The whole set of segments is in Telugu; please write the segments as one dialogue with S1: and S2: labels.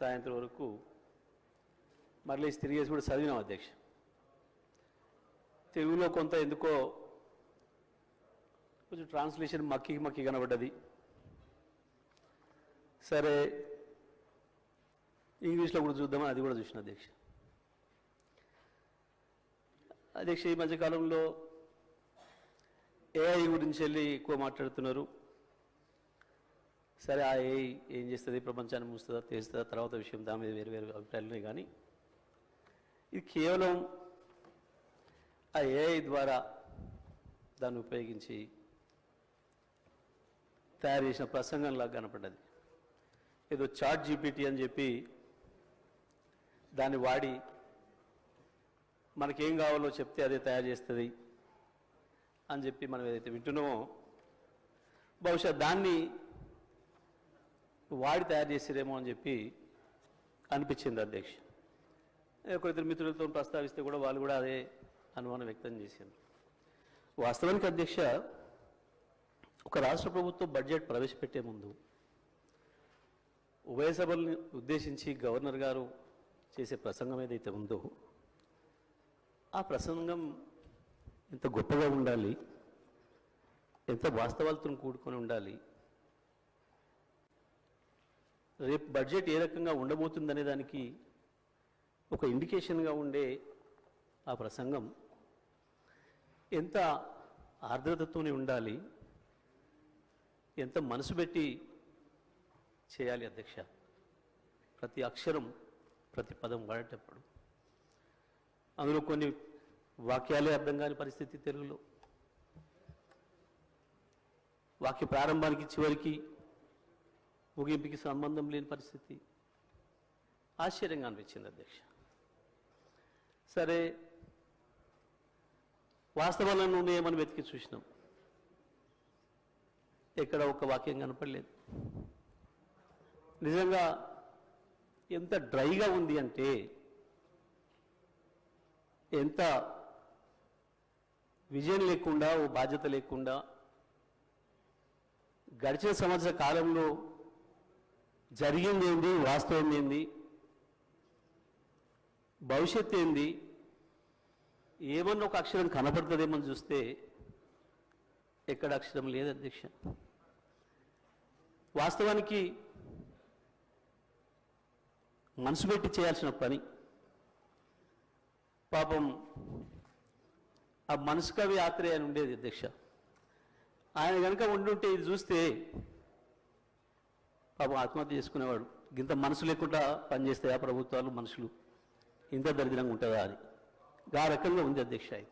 S1: సాయంత్రం వరకు మరలేసి తిరిగేసి కూడా చదివినాం అధ్యక్ష. తెలుగులో కొంత ఎందుకో కొంచెం ట్రాన్స్లేషన్ మక్కి మక్కి కనబడ్డది. సరే ఇంగ్లీష్లో కూడా చూద్దామని అది కూడా చూసిన అధ్యక్ష. అధ్యక్ష ఈ మధ్యకాలంలో ఏఐ గురించి వెళ్ళి ఎక్కువ మాట్లాడుతున్నారు. సరే ఆ ఏఐ ఏం చేస్తుంది? ప్రపంచాన్ని మూస్తుందా తెలుస్తుందా? తర్వాత విషయం దాని మీద వేరు వేరు అభిప్రాయాలు ఉన్నాయి కానీ ఇది కేవలం ఆ ఏఐ ద్వారా దాన్ని ఉపయోగించి తయారు చేసిన ప్రసంగంలాగా కనపడ్డది. ఏదో చాట్ జీపీటీ అని చెప్పి దాన్ని వాడి మనకేం కావాలో చెప్తే అదే తయారు చేస్తుంది అని చెప్పి మనం ఏదైతే వింటున్నామో బహుశా దాన్ని వాడి తయారు చేసిరేమో అని చెప్పి అనిపించింది అధ్యక్ష. ఒకరిద్దరు మిత్రులతో ప్రస్తావిస్తే కూడా వాళ్ళు కూడా అదే అనుమానం వ్యక్తం చేసింది వాస్తవానికి అధ్యక్ష ఒక రాష్ట్ర ప్రభుత్వం బడ్జెట్ ప్రవేశపెట్టే ముందు ఉభయ సభల్ని ఉద్దేశించి గవర్నర్ గారు చేసే ప్రసంగం ఏదైతే ఉందో ఆ ప్రసంగం ఎంత గొప్పగా ఉండాలి ఎంత వాస్తవాలతో కూడుకొని ఉండాలి రేపు బడ్జెట్ ఏ రకంగా ఉండబోతుందనే దానికి ఒక ఇండికేషన్గా ఉండే ఆ ప్రసంగం ఎంత ఆర్ద్రతతోనే ఉండాలి ఎంత మనసు పెట్టి చేయాలి అధ్యక్ష? ప్రతి అక్షరం ప్రతి పదం వాడేటప్పుడు. అందులో కొన్ని వాక్యాలే అర్థం కాని పరిస్థితి తెలుగులో. వాక్య ప్రారంభానికి చివరికి ముగింపుకి సంబంధం లేని పరిస్థితి. ఆశ్చర్యంగా అనిపించింది అధ్యక్ష. సరే వాస్తవాలను ఉన్నాయేమని వెతికి చూసినాం ఎక్కడ ఒక వాక్యం కనపడలేదు. నిజంగా ఎంత డ్రైగా ఉంది అంటే ఎంత విజయం లేకుండా ఓ బాధ్యత లేకుండా గడిచిన సంవత్సర కాలంలో జరిగింది ఏంది వాస్తవం ఏంది? భవిష్యత్తు ఏంది? ఏమన్నా ఒక అక్షరం కనపడుతుందేమని చూస్తే ఎక్కడ అక్షరం లేదు అధ్యక్ష. వాస్తవానికి మనసు పెట్టి చేయాల్సిన పని. పాపం ఆ మనసు కవి ఆత్రేయ అని ఉండేది అధ్యక్ష. ఆయన కనుక ఉండుంటే ఇది చూస్తే పాపం ఆత్మహత్య చేసుకునేవాడు. ఇంత మనసు లేకుండా పనిచేస్తాయా ప్రభుత్వాలు మనుషులు. ఇంత దరిద్రంగా ఉంటుందా అని. ఆ రకంగా ఉంది అధ్యక్ష ఇది.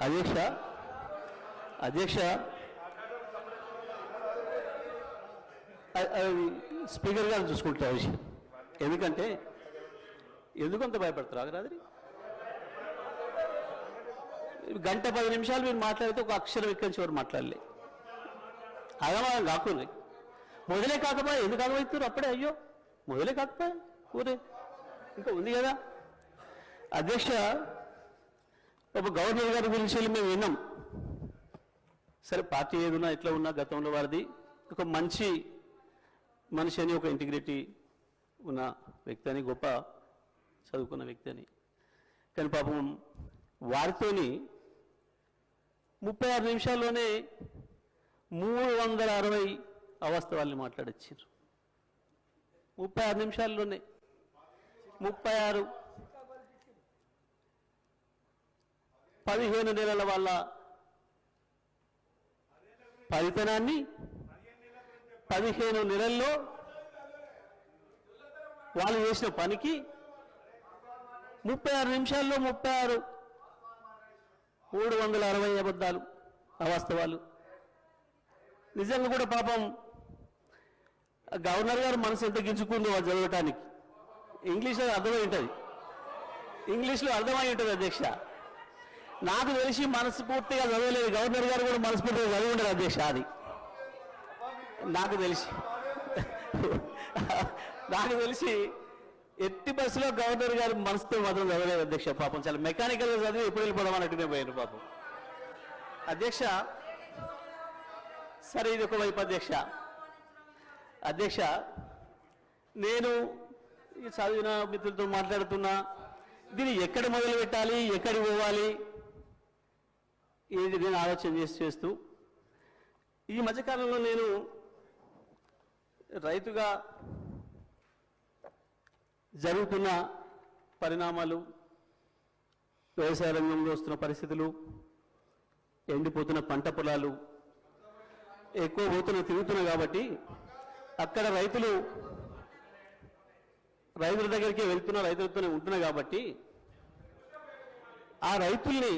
S1: అధ్యక్ష అధ్యక్ష అది స్పీకర్ గారు చూసుకుంటారు ఆ విషయం. ఎందుకంటే ఎందుకంత భయపడతారు ఆగరాదిరి గంట పది నిమిషాలు మీరు మాట్లాడితే ఒక అక్షరం ఎక్కడి చివరి మాట్లాడలే. అగమాగం కాకుండా మొదలే కాకపోయా ఎందుకు ఆగమవుతారు అప్పుడే? అయ్యో మొదలే కాకపోయా ఊరే. ఇంకా ఉంది కదా. అధ్యక్ష ఒక గవర్నర్ గారి గురించి మేము విన్నాం. సరే పార్టీ ఏదున్నా ఎట్లా ఉన్నా గతంలో వారిది ఒక మంచి మనిషి అని ఒక ఇంటిగ్రిటీ ఉన్న వ్యక్తి అని గొప్ప చదువుకున్న వ్యక్తి అని. కానీ పాపం వారితోని ముప్పై ఆరు నిమిషాల్లోనే మూడు వందల అరవై అవస్థవాల్ని మాట్లాడొచ్చారు. ముప్పై ఆరు నిమిషాల్లోనే. ముప్పై ఆరు. పదిహేను నెలల వల్ల ఫలితనాన్ని పదిహేను నెలల్లో వాళ్ళు చేసిన పనికి ముప్పై ఆరు నిమిషాల్లో ముప్పై ఆరు మూడు వందల అరవై అబద్ధాలు అవాస్తవాలు నిజంగా కూడా పాపం గవర్నర్ గారు మనసు ఎంత గించుకుందో వాళ్ళు చదవటానికి. ఇంగ్లీష్లో అర్థమై ఉంటుంది. ఇంగ్లీష్లో అర్థమై ఉంటుంది అధ్యక్ష. నాకు తెలిసి మనస్ఫూర్తిగా చదవలేదు. గవర్నర్ గారు కూడా మనస్ఫూర్తిగా చదివి ఉండరు అధ్యక్ష అది. నాకు తెలిసి. నాకు తెలిసి ఎట్టి బస్సులో గవర్నర్ గారు మనసుతో మాత్రం చదవలేదు అధ్యక్ష పాపం. చాలా మెకానికల్గా చదివి ఎప్పుడు వెళ్ళిపోదాం అన్నట్టునే పోయాను పాపం. అధ్యక్ష సరే ఇది ఒకవైపు అధ్యక్ష. అధ్యక్ష నేను ఈ చదివిన మిత్రులతో మాట్లాడుతున్నా. దీన్ని ఎక్కడ మొదలు పెట్టాలి ఎక్కడ పోవాలి? ఇది నేను ఆలోచన చేసి చేస్తూ. ఈ మధ్యకాలంలో నేను రైతుగా జరుగుతున్న పరిణామాలు వ్యవసాయ రంగంలో వస్తున్న పరిస్థితులు ఎండిపోతున్న పంట పొలాలు ఎక్కువ పోతున్న తిరుగుతున్నాయి కాబట్టి అక్కడ రైతులు రైతుల దగ్గరికి వెళ్తున్న రైతులతోనే ఉంటున్నాయి కాబట్టి ఆ రైతుల్ని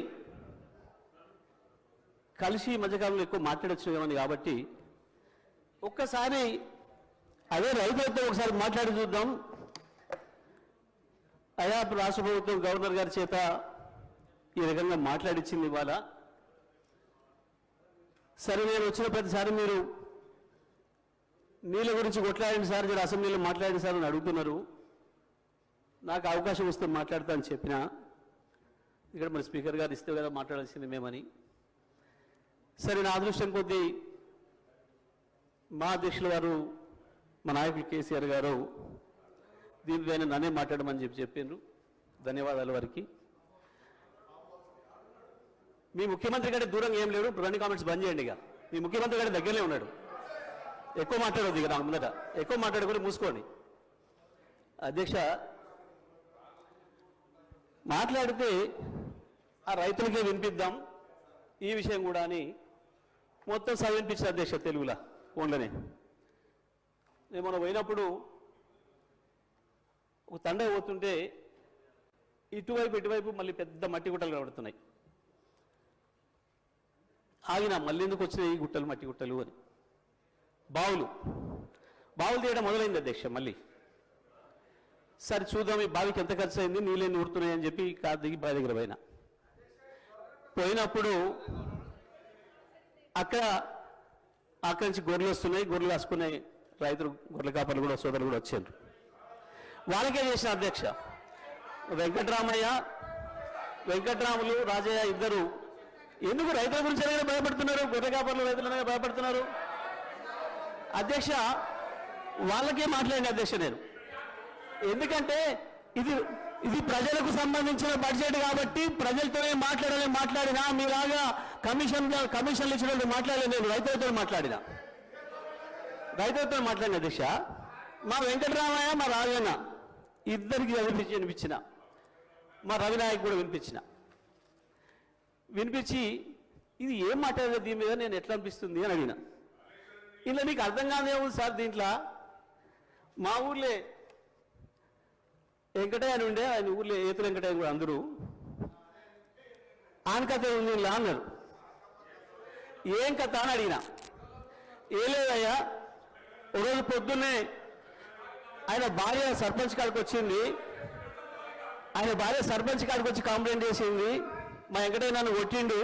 S1: కలిసి మధ్యకాలంలో ఎక్కువ మాట్లాడచ్చు కాబట్టి ఒక్కసారి అదే రైతులతో ఒకసారి మాట్లాడి చూద్దాం. అయా రాష్ట్ర ప్రభుత్వం గవర్నర్ గారి చేత ఈ రకంగా మాట్లాడిచ్చింది ఇవాళ. సరే నేను వచ్చిన ప్రతిసారి మీరు నీళ్ళ గురించి కొట్లాడండి సార్ మీరు అసెంబ్లీలో మాట్లాడండి సార్ అని అడుగుతున్నారు. నాకు అవకాశం వస్తే మాట్లాడతా అని చెప్పిన ఇక్కడ మరి స్పీకర్ గారు ఇస్తే కదా మాట్లాడాల్సింది మేమని. సరే నా అదృష్టం కొద్దీ మా అధ్యక్షుల వారు మా నాయకులు కేసీఆర్ గారు దీనిపైన నన్నే మాట్లాడమని చెప్పి చెప్పిండ్రు ధన్యవాదాలు వారికి. మీ ముఖ్యమంత్రి కంటే దూరంగా ఏం లేడు రెండు కామెంట్స్ బంద్ చేయండి ఇక. మీ ముఖ్యమంత్రి కంటే దగ్గరనే ఉన్నాడు. ఎక్కువ మాట్లాడొద్దు ఇక నాకు ముందట. ఎక్కువ మాట్లాడకుండా మూసుకోండి. అధ్యక్ష మాట్లాడితే ఆ రైతులకే వినిపిద్దాం. ఈ విషయం కూడా అని మొత్తం చదివినిపించిన అధ్యక్ష తెలుగులా ఫోన్లోనే. నేను మనం పోయినప్పుడు ఒక తండ పోతుంటే ఇటువైపు ఇటువైపు మళ్ళీ పెద్ద మట్టి గుట్టలు కనబడుతున్నాయి. ఆగిన మళ్ళీ ఎందుకు వచ్చినాయి ఈ గుట్టలు మట్టి గుట్టలు అని. బావులు. బావులు తీయడం మొదలైంది అధ్యక్ష మళ్ళీ. సరే చూద్దాం ఈ బావికి ఎంత ఖర్చు అయింది నీళ్ళని ఊరుతున్నాయి చెప్పి కారు దిగి బావి దగ్గర పోయినా. పోయినప్పుడు అక్కడ అక్కడి నుంచి గొర్రెలు వస్తున్నాయి గొర్రెలు కాసుకున్నాయి రైతులు గొర్రెల కాపర్లు కూడా సోదరులు కూడా వచ్చారు. వాళ్ళకే చేసిన అధ్యక్ష వెంకటరామయ్య వెంకటరాములు రాజయ్య ఇద్దరు ఎందుకు రైతుల గురించి అనేది భయపడుతున్నారు? గొర్రె రైతులు రైతులనే భయపడుతున్నారు? అధ్యక్ష వాళ్ళకే మాట్లాడిన అధ్యక్ష నేను. ఎందుకంటే ఇది ఇది ప్రజలకు సంబంధించిన బడ్జెట్ కాబట్టి ప్రజలతోనే మాట్లాడాలని మాట్లాడినా మీలాగా కమిషన్ కమిషన్లు ఇచ్చినట్టు మాట్లాడలేదు నేను రైతులతో మాట్లాడినా. రైతులతో మాట్లాడిన అధ్యక్ష మా వెంకటరామయ్య మా రాజన్న ఇద్దరికి వినిపించి వినిపించిన మా రవినాయక్ కూడా వినిపించిన. వినిపించి ఇది ఏం మాట్లాడలేదు దీని మీద? నేను ఎట్లా అనిపిస్తుంది? అని అడిగిన. ఇలా మీకు అర్థం కాదే ఉంది సార్ దీంట్లో. మా ఊర్లే వెంకటయ్య అని ఉండే ఆయన ఊర్లో ఏతుల వెంకటయ్య కూడా అందరూ. ఆయన కథ ఉంది ఇలా అన్నారు. ఏం కథ? అని అడిగిన. ఏ లేదయ్యా ఒకరోజు పొద్దున్నే ఆయన భార్య సర్పంచ్ కాడికి వచ్చింది. ఆయన భార్య సర్పంచ్ కాడికి వచ్చి కంప్లైంట్ చేసింది. మా వెంకటయ్య నన్ను కొట్టిండు.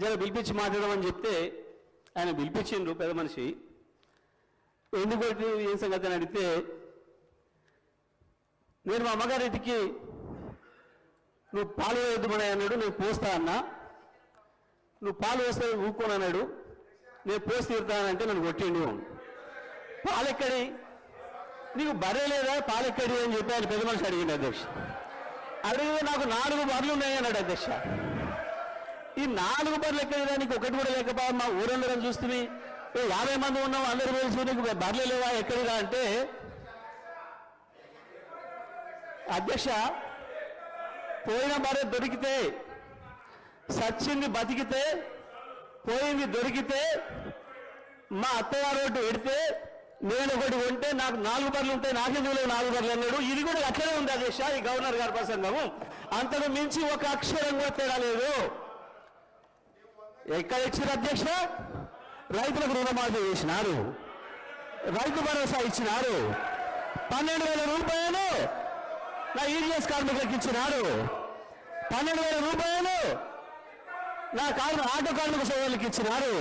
S1: జర పిలిపించి మాట్లాడమని చెప్తే ఆయన పిలిపించిండు పెద్ద మనిషి. ఎందుకు కొట్టి ఏం సంగతి అని అడిగితే నేను మా అమ్మగారింటికి నువ్వు పాలు వేయద్దుమని అన్నాడు. నేను పోస్తా అన్నా. నువ్వు పాలు వేస్తే ఊరుకోను అన్నాడు. నేను పోసి తీరుతానంటే నన్ను కొట్టిండు. పాలెక్కడి? నీకు బర్రె లేదా? పాలెక్కడి అని చెప్పి ఆయన పెద్ద మనిషి అడిగింది అధ్యక్ష. అడిగితే నాకు నాలుగు బర్రెలు ఉన్నాయన్నాడు అధ్యక్ష. ఈ నాలుగు బర్లు ఎక్కడ నీకు ఒకటి కూడా లేకపోయా మా ఊరందరం చూస్తుంది యాభై మంది ఉన్నాం అందరూ తెలుసు నీకు బర్రెలు లేవా ఎక్కడిదా అంటే అధ్యక్ష పోయిన భార్య దొరికితే సచ్చింది బతికితే పోయింది దొరికితే మా అత్తగారు ఒకటి పెడితే నేను ఒకటి ఉంటే నాకు నాలుగు బర్రెలు ఉంటే నాకెందుకు లేవు నాలుగు బర్రెలు అన్నాడు. ఇది కూడా అట్లనే ఉంది అధ్యక్ష ఈ గవర్నర్ గారి ప్రసంగము. అంతకు మించి ఒక అక్షరం కూడా తేడా లేదు. ఎక్కడ ఇచ్చిన అధ్యక్ష? రైతులకు రుణమాఫీ చేసినారు. రైతు భరోసా ఇచ్చినారు. పన్నెండు వేల రూపాయలు నా ఈడిఎస్ కార్మికులకు ఇచ్చినారు. పన్నెండు వేల రూపాయలు నా కార్మి ఆటో కార్మిక సోదరులకు ఇచ్చినారు.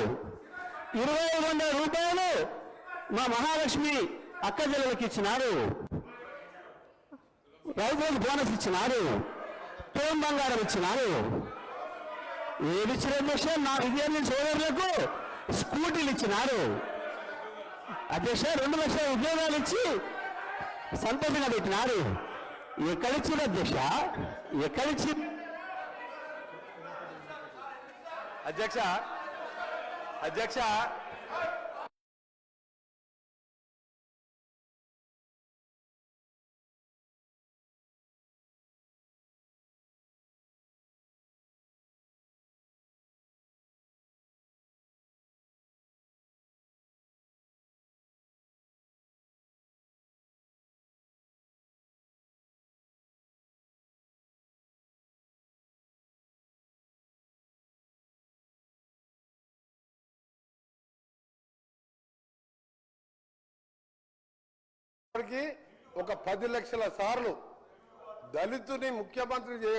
S1: ఇరవై ఐదు వందల రూపాయలు మా మహాలక్ష్మి అక్క చెల్లెలకు ఇచ్చినారు రైతులకు బోనస్ ఇచ్చినారు తోం బంగారం ఇచ్చినారు ఏది ఇచ్చిన నా విద్యార్థి సోదరులకు స్కూటీలు ఇచ్చినారు అధ్యక్ష రెండు లక్షల ఉద్యోగాలు ఇచ్చి సంతోషంగా పెట్టినారు ఎక్కడిచ్చింది అధ్యక్ష? ఎక్కడిచ్చి
S2: అధ్యక్ష అధ్యక్ష
S3: ఇప్పటికీ ఒక పది లక్షల సార్లు దళితుని ముఖ్యమంత్రి చేయ